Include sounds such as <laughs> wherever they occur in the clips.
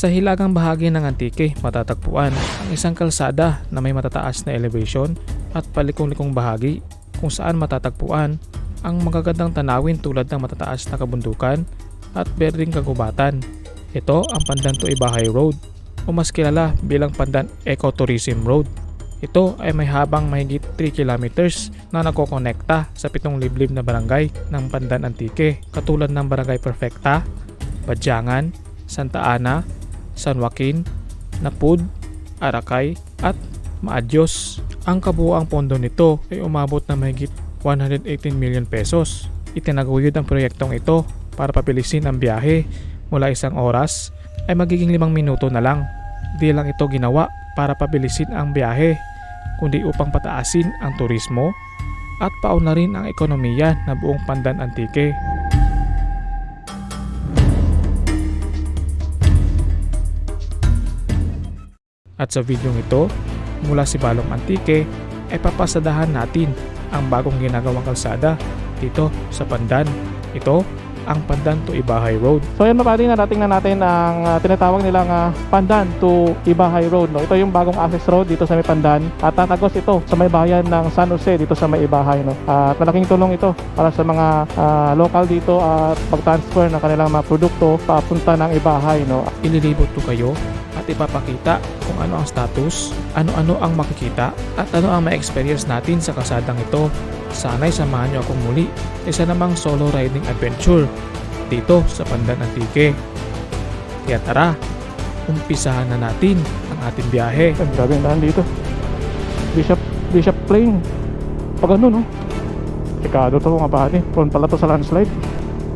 Sa hilagang bahagi ng Antique, matatagpuan ang isang kalsada na may matataas na elevation at palikong-likong bahagi kung saan matatagpuan ang magagandang tanawin tulad ng matataas na kabundukan at berdeng kagubatan. Ito ang Pandan to Road o mas kilala bilang Pandan Ecotourism Road. Ito ay may habang mahigit 3 kilometers na nagkokonekta sa pitong liblib na barangay ng Pandan Antique katulad ng Barangay Perfecta, Badyangan, Santa Ana, San Joaquin, Napud, Arakay at Maadyos. Ang kabuuang pondo nito ay umabot na mahigit 118 million pesos. Itinaguyod ang proyektong ito para papilisin ang biyahe mula isang oras ay magiging limang minuto na lang. Di lang ito ginawa para pabilisin ang biyahe, kundi upang pataasin ang turismo at paunlarin ang ekonomiya na buong Pandan Antique. At sa videong ito, mula si Balong Antique, ay papasadahan natin ang bagong ginagawang kalsada dito sa Pandan. Ito ang Pandan to Ibahay Road. So yan mapadi na nating na natin ang ah, tinatawag nilang ah, Pandan to Ibahay Road. No? Ito yung bagong access road dito sa may Pandan at tatagos ito sa may bayan ng San Jose dito sa may Ibahay. No? At malaking tulong ito para sa mga ah, local dito at pag-transfer ng kanilang mga produkto papunta ng Ibahay. No? Ililibot ko kayo ipapakita kung ano ang status, ano-ano ang makikita at ano ang ma-experience natin sa kasadang ito. Sana'y samahan niyo akong muli sa isa namang solo riding adventure dito sa Pandan Antique. Kaya tara, umpisahan na natin ang ating biyahe. Ang grabe ang daan dito. Bishop, Bishop Plain. Pag ano no? Dekado to mga pati. Prone pala to sa landslide.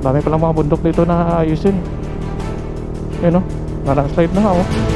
Dami palang mga bundok dito na ayusin. Yan no? Na landslide na nga oh.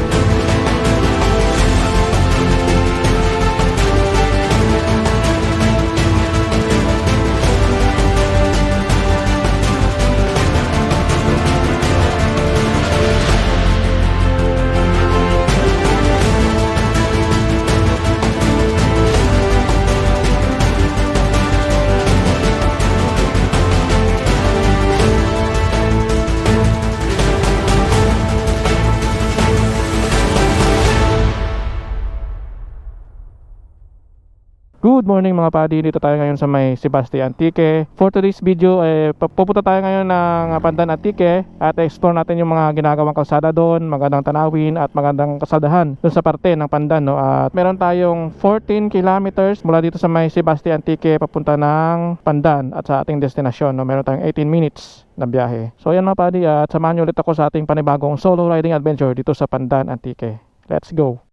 Good morning mga padi, dito tayo ngayon sa may Sebastian Antique. For today's video, eh, pu- pupunta tayo ngayon ng Pandan Antique at explore natin yung mga ginagawang kalsada doon, magandang tanawin at magandang kasadahan doon sa parte ng Pandan. No? At meron tayong 14 kilometers mula dito sa may Sebastian Antique papunta ng Pandan at sa ating destinasyon. No? Meron tayong 18 minutes na biyahe. So yan mga padi, at samahan nyo ulit ako sa ating panibagong solo riding adventure dito sa Pandan Antique. Let's go!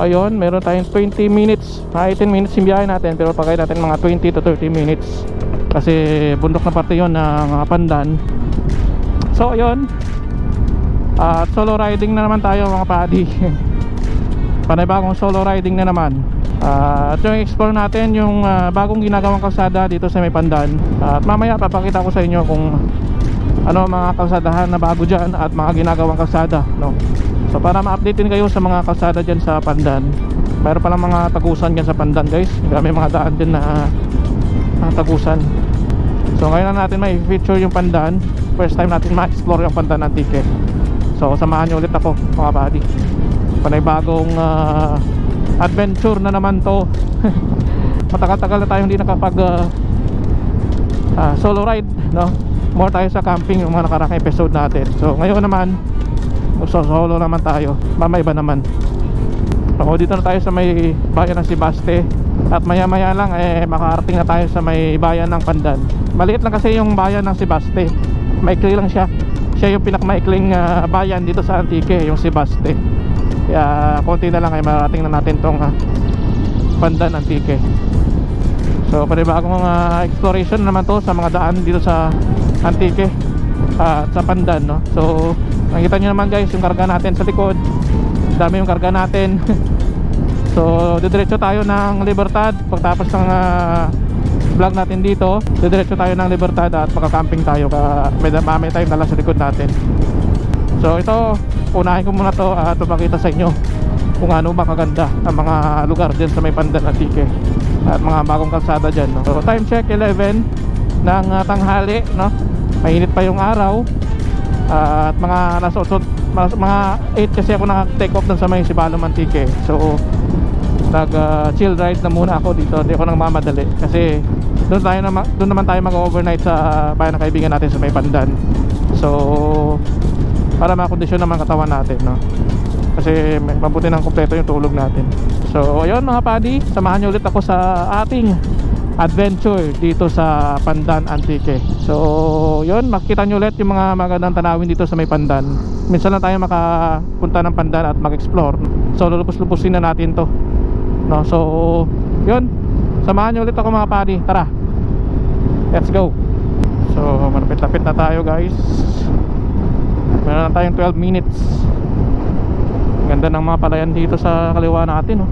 Ayun, meron tayong 20 minutes, mga 18 minutes yung biyahe natin pero pagkaya natin mga 20 to 30 minutes kasi bundok na parte yon ng pandan. So ayun, at solo riding na naman tayo mga padi. <laughs> Panibagong solo riding na naman. Ah, at yung explore natin yung ah, bagong ginagawang kalsada dito sa may pandan. at mamaya papakita ko sa inyo kung ano mga kalsadahan na bago dyan at mga ginagawang kalsada no? So para ma-update din kayo sa mga kalsada dyan sa Pandan. Mayroon palang mga tagusan dyan sa Pandan guys. May mga daan din na, na tagusan. So ngayon na natin may feature yung Pandan. First time natin <laughs> ma-explore yung Pandan Antique so samahan nyo ulit ako mga buddy. Panibagong ah, adventure na naman to. <laughs> Matagal-tagal na tayo hindi nakapag ah, ah, solo ride no? More tayo sa camping yung mga nakarang episode natin. So ngayon naman so solo naman tayo. Mamaiba naman. So dito na tayo sa may bayan ng Sibaste. At maya maya lang eh makarating na tayo sa may bayan ng Pandan. Maliit lang kasi yung bayan ng Sibaste. Maikli lang siya. Siya yung pinakmaikling ah, bayan dito sa Antique yung Sibaste. Kaya konti na lang ay marating na natin tong ah, Pandan Antique. So panibagong uh, exploration naman to sa mga daan dito sa Antique? At sa Pandan no. So nakita nyo naman guys yung karga natin sa likod. Dami yung karga natin. <laughs> so didiretso tayo ng Libertad pagtapos ng ah, vlog natin dito. Didiretso tayo ng Libertad at makakamping tayo ka may, may time dala sa likod natin. So ito, unahin ko muna to at papakita sa inyo kung ano ba kaganda ang mga lugar dyan sa may Pandan Antique at mga bagong kalsada dyan. No? So time check 11 ng ah, tanghali, no? Mainit pa yung araw at mga nasa 8, mas- mga 8 kasi ako naka-take off dun sa may Sibalom Antique. So nag ah, chill ride na muna ako dito. Hindi ako nang mamadali kasi doon tayo naman doon naman tayo mag-overnight sa bayan ng kaibigan natin sa may Pandan. So para makondisyon naman katawan natin, no. Kasi mabuti ng kumpleto yung tulog natin. So ayun mga padi, samahan niyo ulit ako sa ating adventure dito sa Pandan Antique. So, yun, makikita nyo ulit yung mga magandang tanawin dito sa may Pandan. Minsan lang tayo makapunta ng Pandan at mag-explore. So, lulupos-lupusin na natin to. No, so, yun. Samahan nyo ulit ako mga padi. Tara. Let's go. So, malapit-lapit na tayo guys. Meron na tayong 12 minutes. Ganda ng mga palayan dito sa kaliwa natin, oh.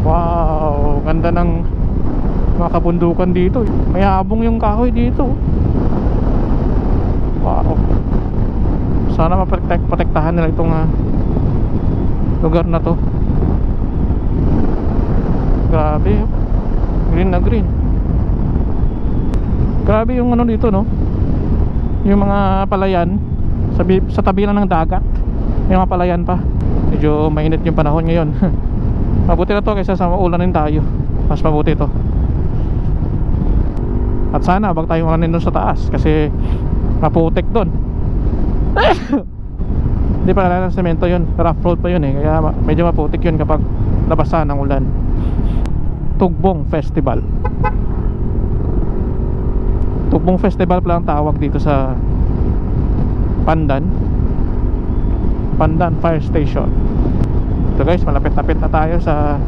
Wow, ganda ng mga kabundukan dito. May habong yung kahoy dito. Wow. Sana maprotek protektahan nila itong ah, lugar na to. Grabe. Green na green. Grabe yung ano dito, no? Yung mga palayan sa, bi- sa tabi lang ng dagat. May mga palayan pa. Medyo mainit yung panahon ngayon. <laughs> Mabuti na to kaysa sa maulanin tayo. Mas mabuti to. At sana wag tayong malanin doon sa taas kasi maputik doon. <coughs> Hindi pa lang ng semento yun. Rough road pa yun eh. Kaya medyo maputik yun kapag nabasa ng ulan. Tugbong Festival. Tugbong Festival pala ang tawag dito sa Pandan. Pandan Fire Station. Ito guys, malapit-lapit na tayo sa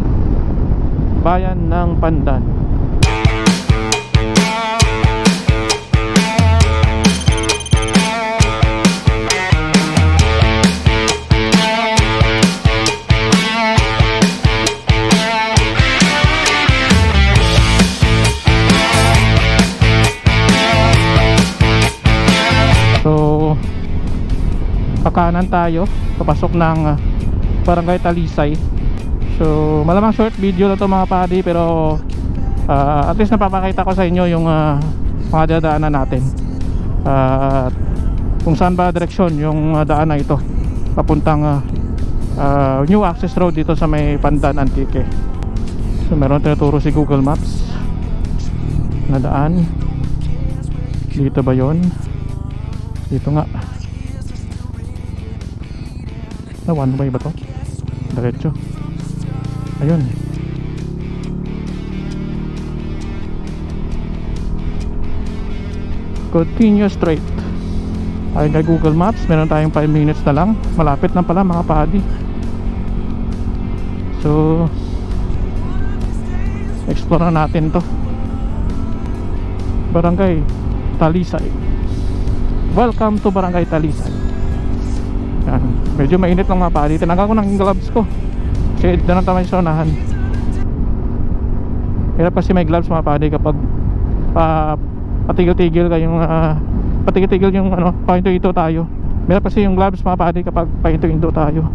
bayan ng Pandan. So, pakanan tayo, papasok ng ah, Barangay Talisay. So, malamang short video na to mga padi pero ah, at least napapakita ko sa inyo yung ah, mga dadaanan natin. At kung saan ba direksyon yung ah, daan na ito papuntang ah, ah, new access road dito sa may Pandan Antique. So, meron tinuturo si Google Maps na daan. Dito ba yon? Dito nga. Na one way ba to? Diretso. Ayun. Continue straight. Ayon kay Google Maps, meron tayong 5 minutes na lang. Malapit na pala mga padi. So, explore na natin to. Barangay Talisay. Welcome to Barangay Talisay. Yan. Medyo mainit lang mga pari. Tinanggal ko ng gloves ko. Kasi doon ang tamay sa unahan. Hirap kasi may gloves mga pari kapag pa, patigil-tigil kayong uh, patigil-tigil yung ano, pahinto-hinto tayo. Hirap kasi yung gloves mga pari kapag pahinto-hinto tayo.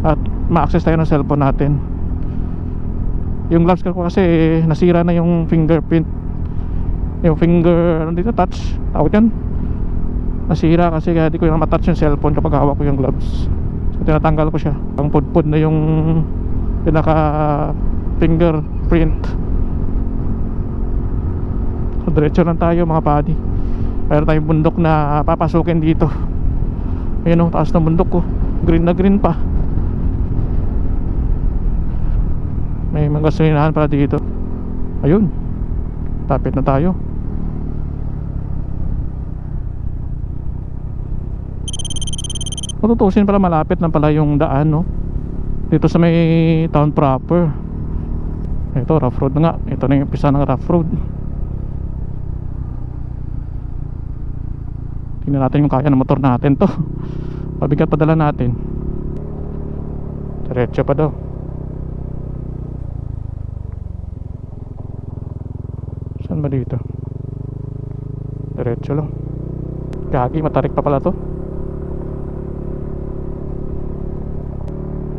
At ma-access tayo ng cellphone natin. Yung gloves ko kasi nasira na yung fingerprint. Yung finger, ano dito, touch. Tawag yan nasira kasi kaya di ko na matouch yung cellphone kapag hawak ko yung gloves. So tinatanggal ko siya. Ang pudpud na yung pinaka fingerprint so diretso lang tayo mga padi mayroon tayong bundok na papasukin dito. Ayun o taas ng bundok ko green na green pa. May mga gasolinahan pala dito. Ayun. Tapit na tayo Matutusin pala malapit na pala yung daan no? Dito sa may town proper. Ito rough road na nga. Ito na yung umpisa ng rough road. Tingnan natin yung kaya ng motor natin to. <laughs> Pabigat padala natin. Diretso pa daw. Saan ba dito? Diretso lang. Gagi, matarik pa pala to.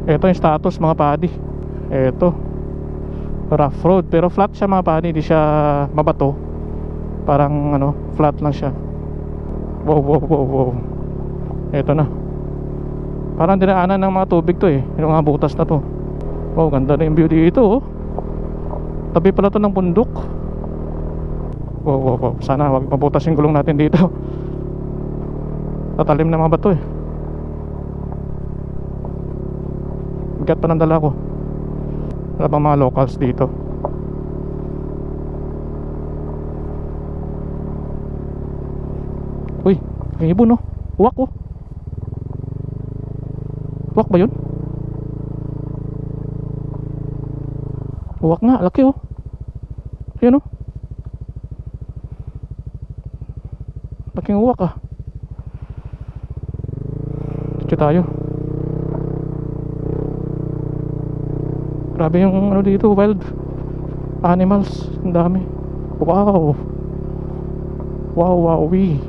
Ito yung status mga padi. Ito. Rough road. Pero flat siya mga padi. Hindi siya mabato. Parang ano, flat lang siya. Wow, wow, wow, wow. Ito na. Parang dinaanan ng mga tubig to eh. Yung mga butas na to. Wow, ganda na yung view dito oh. Tabi pala to ng bundok. Wow, wow, wow. Sana wag mabutas yung gulong natin dito. <laughs> Tatalim na mga bato eh. Bigat pa ng dala ko. Wala bang mga locals dito? Uy, may ibon no? Uwak oh. Uwak ba yun? Uwak nga, laki oh. Ayun oh. Laking uwak ah. Dito tayo. Grabe yung ano dito, wild animals. Ang dami. Wow. Wow, wow, we.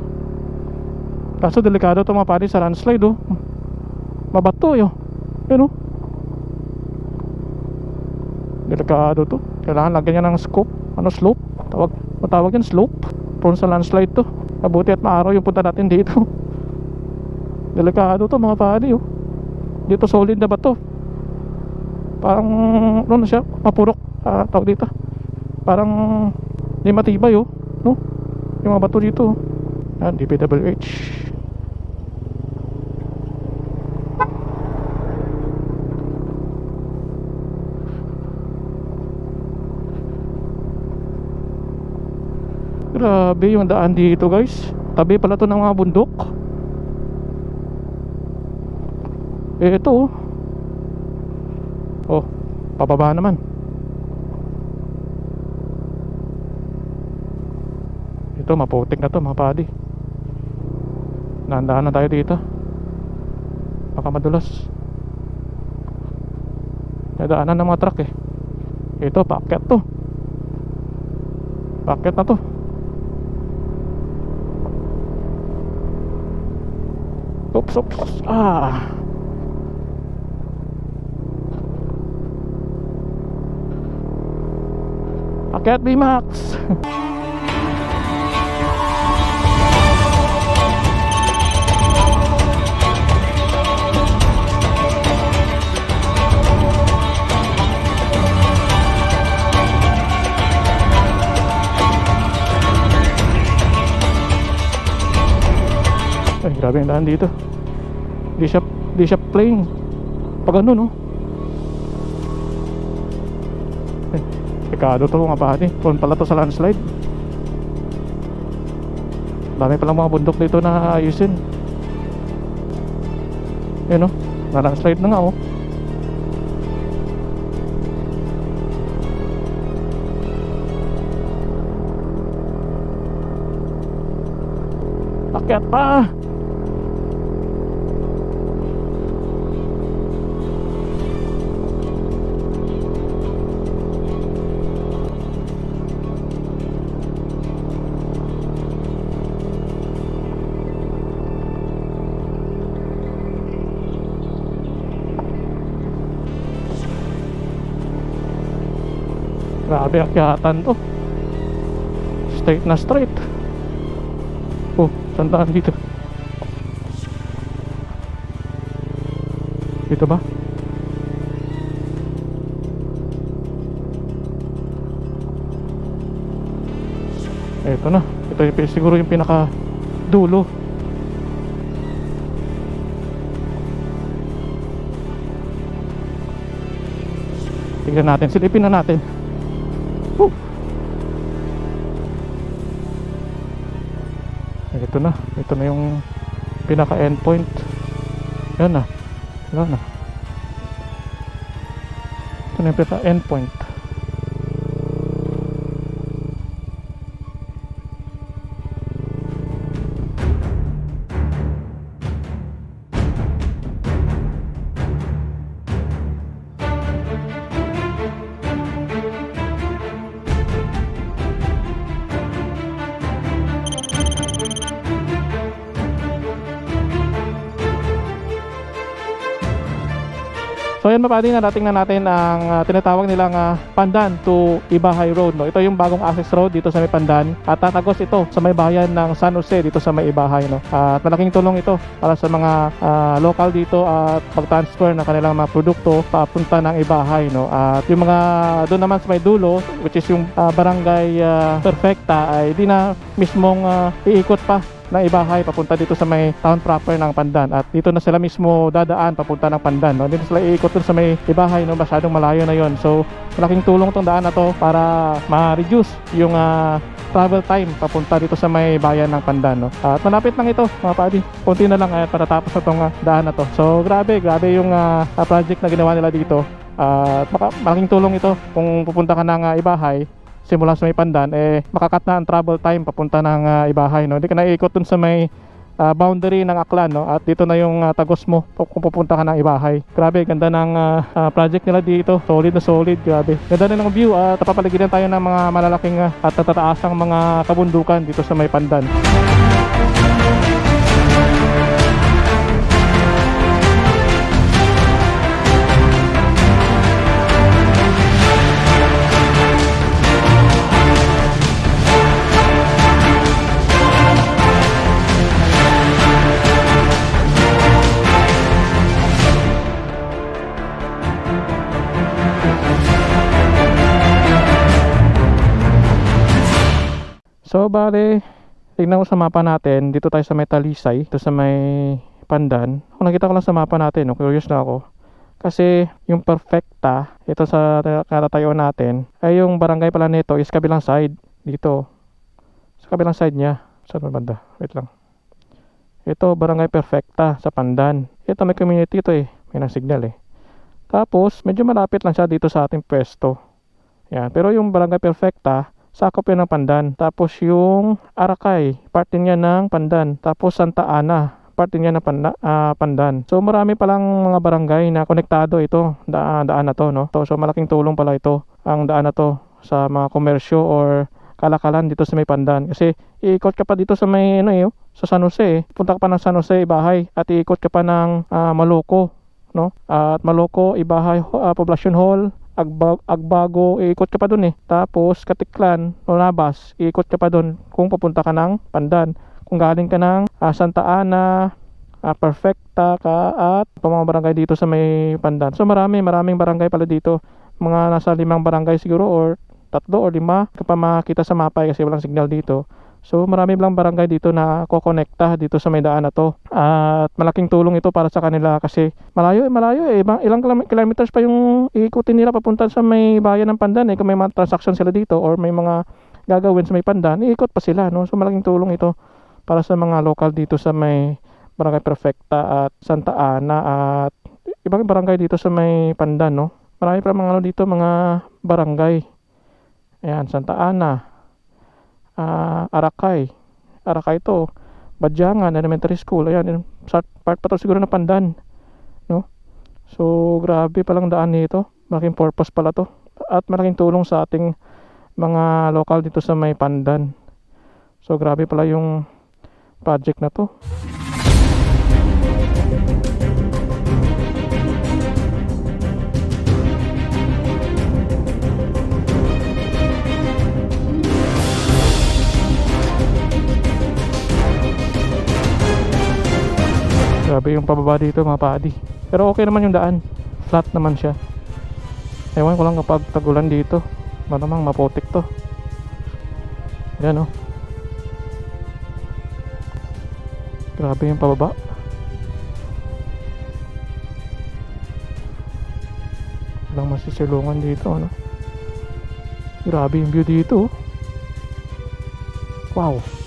Kaso delikado to mga pare sa landslide oh. Mabato yun. Yun oh. Delikado to. Kailangan lagyan niya ng scope. Ano slope? Tawag, matawag yan slope. Prone sa landslide to. Mabuti at maaraw yung punta natin dito. <laughs> Delikado to mga pare oh. Dito solid na ba to? Parang ano na siya, mapurok. Ah, tawag dito. Parang di matibay oh. No? Yung mga bato dito. oh. Yan, DPWH. Grabe yung daan dito guys Tabi pala to ng mga bundok Eh ito oh Oh, pababa naman. Ito maputik na to mga padi. Nahandaan na tayo dito. Baka madulas. Nadaanan ng mga truck eh. Ito, paakyat to. Paakyat na to. Oops, oops. Ah. Akyat B-Max. Ay, grabe yung daan dito. Di siya, di siya plain. Pag ano, no? Pekado to mga pati. Prone pala to sa landslide. Dami palang mga bundok dito na ayusin. Yun, no? Na landslide na nga, oh. Akyat pa! Grabe akyatan to. Straight na straight. Oh, sandaan dito. Dito ba? Ito na. Ito yung siguro yung pinaka dulo. Tignan natin. Silipin na natin. Woo! Ito na. Ito na yung pinaka endpoint. Yan na. Yan na. Ito na yung pinaka endpoint. So ayan mapadi na dating na natin ang ah, tinatawag nilang ah, Pandan to Ibahay Road. No? Ito yung bagong access road dito sa may Pandan at tatagos ito sa may bayan ng San Jose dito sa may Ibahay. No? At malaking tulong ito para sa mga ah, local dito at pag-transfer ng kanilang mga produkto papunta ng Ibahay. No? At yung mga doon naman sa may dulo which is yung ah, barangay ah, Perfecta ay di na mismong ah, iikot pa ng Ibahay papunta dito sa may town proper ng Pandan. At dito na sila mismo dadaan papunta ng Pandan no? Dito sila iikot sa may Ibahay no? Masyadong malayo na yon so malaking tulong tong daan na to para ma-reduce yung ah, travel time papunta dito sa may bayan ng Pandan no? At malapit lang ito mga padi konti na lang eh, para tapos na tong ah, daan na to. So grabe grabe yung ah, project na ginawa nila dito. At maka- malaking tulong ito kung pupunta ka ng ah, Ibahay simula sa may pandan eh makakat na ang travel time papunta ng ah, Ibahay no? Hindi ka na iikot dun sa may ah, boundary ng Aklan no? At dito na yung ah, tagos mo kung pupunta ka ng Ibahay. Grabe ganda ng ah, ah, project nila dito. Solid na solid grabe. Ganda na ng view at papaligiran tayo ng mga malalaking ah, at tatataasang mga kabundukan dito sa may pandan So bale, tignan ko sa mapa natin, dito tayo sa may Talisay, dito sa may Pandan. Kung nakita ko lang sa mapa natin, no, curious na ako. Kasi yung perfecta, ito sa katatayuan natin, ay yung barangay pala nito is kabilang side, dito. Sa kabilang side niya. Saan ba banda? Wait lang. Ito, barangay perfecta sa Pandan. Ito, may community ito eh. May signal eh. Tapos, medyo malapit lang siya dito sa ating pwesto. Yan. Pero yung barangay perfecta, sakop yan ng Pandan. Tapos yung Arakay, parte niya ng Pandan. Tapos Santa Ana, parte niya ng Panda, ah, Pandan. So marami palang mga barangay na konektado ito, da, daan na to, no? So, so malaking tulong pala ito, ang daan na to sa mga komersyo or kalakalan dito sa may Pandan. Kasi iikot ka pa dito sa may ano eh, oh, sa San Jose. eh. Punta ka pa ng San Jose, Ibahay at iikot ka pa ng ah, Maloko, no? At Maloko, Ibahay, ah, Poblacion Hall, Agba, Agbago, iikot ka pa dun eh. Tapos Katiklan, Nolabas, iikot ka pa dun kung papunta ka ng Pandan. Kung galing ka ng ah, Santa Ana, ah, Perfecta ka at pa mga barangay dito sa may Pandan. So marami, maraming barangay pala dito. Mga nasa limang barangay siguro or tatlo or lima ka pa makita sa mapa kasi walang signal dito. So marami lang barangay dito na kokonekta dito sa may daan na to. At malaking tulong ito para sa kanila kasi malayo eh, malayo eh. Ilang kilom- kilometers pa yung iikutin nila papunta sa may bayan ng Pandan eh. Kung may mga transaction sila dito or may mga gagawin sa may Pandan, iikot pa sila. No? So malaking tulong ito para sa mga local dito sa may Barangay Perfecta at Santa Ana at ibang barangay dito sa may Pandan. No? Marami pa mga ano dito, mga barangay. Ayan, Santa Ana, ah, Arakay. Arakay to. Badyangan Elementary School. Ayan, part pa to siguro na Pandan. No? So, grabe palang daan nito. Malaking purpose pala to. At malaking tulong sa ating mga local dito sa may Pandan. So, grabe pala yung project na to. Grabe yung pababa dito mga padi. Pero okay naman yung daan. Flat naman siya. Ewan ko lang kapag tagulan dito. Malamang maputik to. Yan oh. Grabe yung pababa. Walang masisilungan dito ano. Grabe yung view dito. oh. Wow.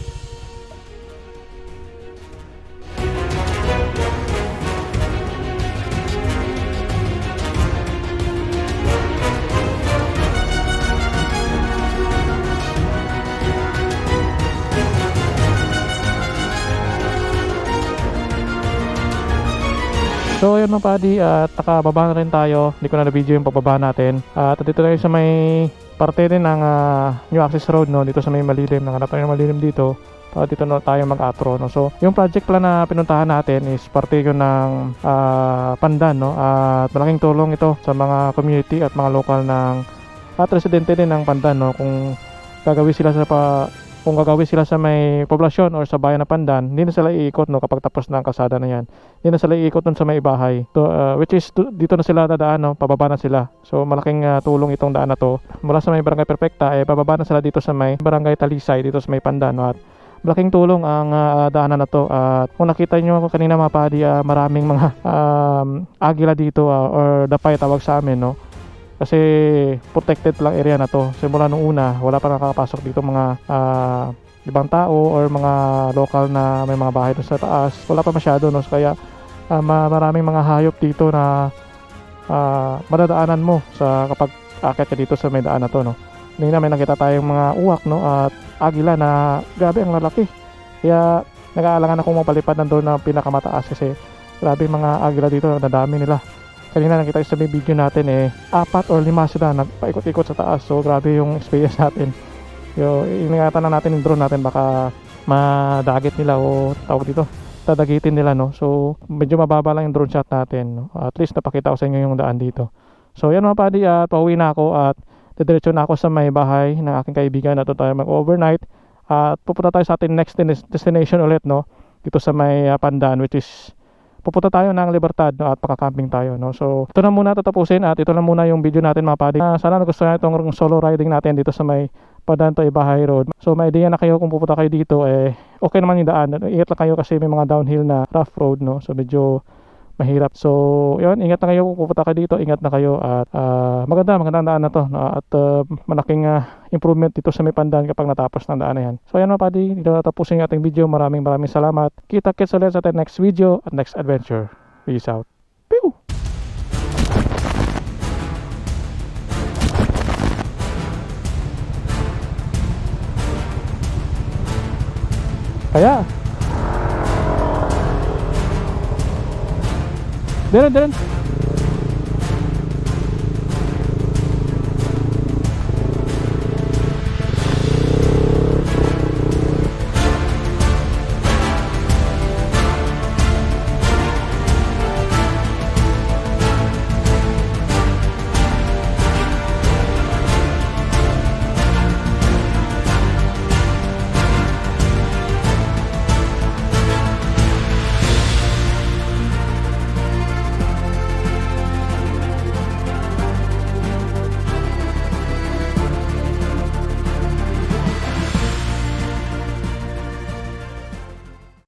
So ayun mga padi at nakababa na rin tayo. Hindi ko na na-video yung pagbaba natin. At dito tayo sa may parte din ng ah, New Access Road no dito sa may malilim. Nakanap tayo ng malilim dito. uh, dito na tayo mag-outro no. So yung project pala na pinuntahan natin is parte yun ng ah, Pandan no. At malaking tulong ito sa mga community at mga lokal ng at residente din ng Pandan no kung gagawin sila sa pa kung gagawin sila sa may poblasyon or sa bayan ng Pandan, hindi na sila iikot no kapag tapos na ang kalsada na yan. Hindi na sila iikot dun sa may bahay. To, uh, which is to- dito na sila dadaan no, pababa na sila. So malaking uh, tulong itong daan na to. Mula sa may Barangay Perfecta eh pababa na sila dito sa may Barangay Talisay dito sa may Pandan no, at malaking tulong ang uh, daanan na to at kung nakita nyo kanina mga padi ah, maraming mga um, agila dito ah, or dapay tawag sa amin no kasi protected lang area na to. Simula nung una wala pa nakakapasok dito mga ah, ibang tao or mga local na may mga bahay doon sa taas. Wala pa masyado no? So, kaya ma- maraming mga hayop dito na ah, madadaanan mo sa kapag akit ka dito sa may daan na to no? Kanina may nakita tayong mga uwak no? At agila na grabe ang lalaki. Kaya nag-aalangan akong mapalipad nandun na pinakamataas kasi grabe mga agila dito nadami nila kanina nakita sa may video natin eh. Apat or lima sila nagpaikot-ikot sa taas. So grabe yung experience natin. Yo iningatan na natin yung drone natin. Baka madagit nila o tawag dito tadagitin nila no? So medyo mababa lang yung drone shot natin at least napakita ko sa inyo yung daan dito. So yan mga padi at pauwi na ako at didiretso na ako sa may bahay ng aking kaibigan na tayo mag overnight at pupunta tayo sa ating next des- destination ulit no? Dito sa may uh, Pandan which is pupunta tayo ng Libertad no, at pakakamping tayo no. So ito na muna tatapusin at ito na muna yung video natin mga padi. Ah, sana nagustuhan itong solo riding natin dito sa may Padanto Ibahay Road. So may idea na kayo kung pupunta kayo dito eh okay naman yung daan. Ingat lang kayo kasi may mga downhill na rough road no. So medyo mahirap. So, yun, ingat na kayo kung pupunta kayo dito, ingat na kayo at ah, maganda, magandang daan na to no? at ah, malaking ah, improvement dito sa may pandan kapag natapos ng daan na yan. So, ayan mga padi, dito natapusin yung ating video. Maraming maraming salamat. Kita-kits ulit sa ating next video at next adventure. Peace out. Pew! Kaya, Deren deren.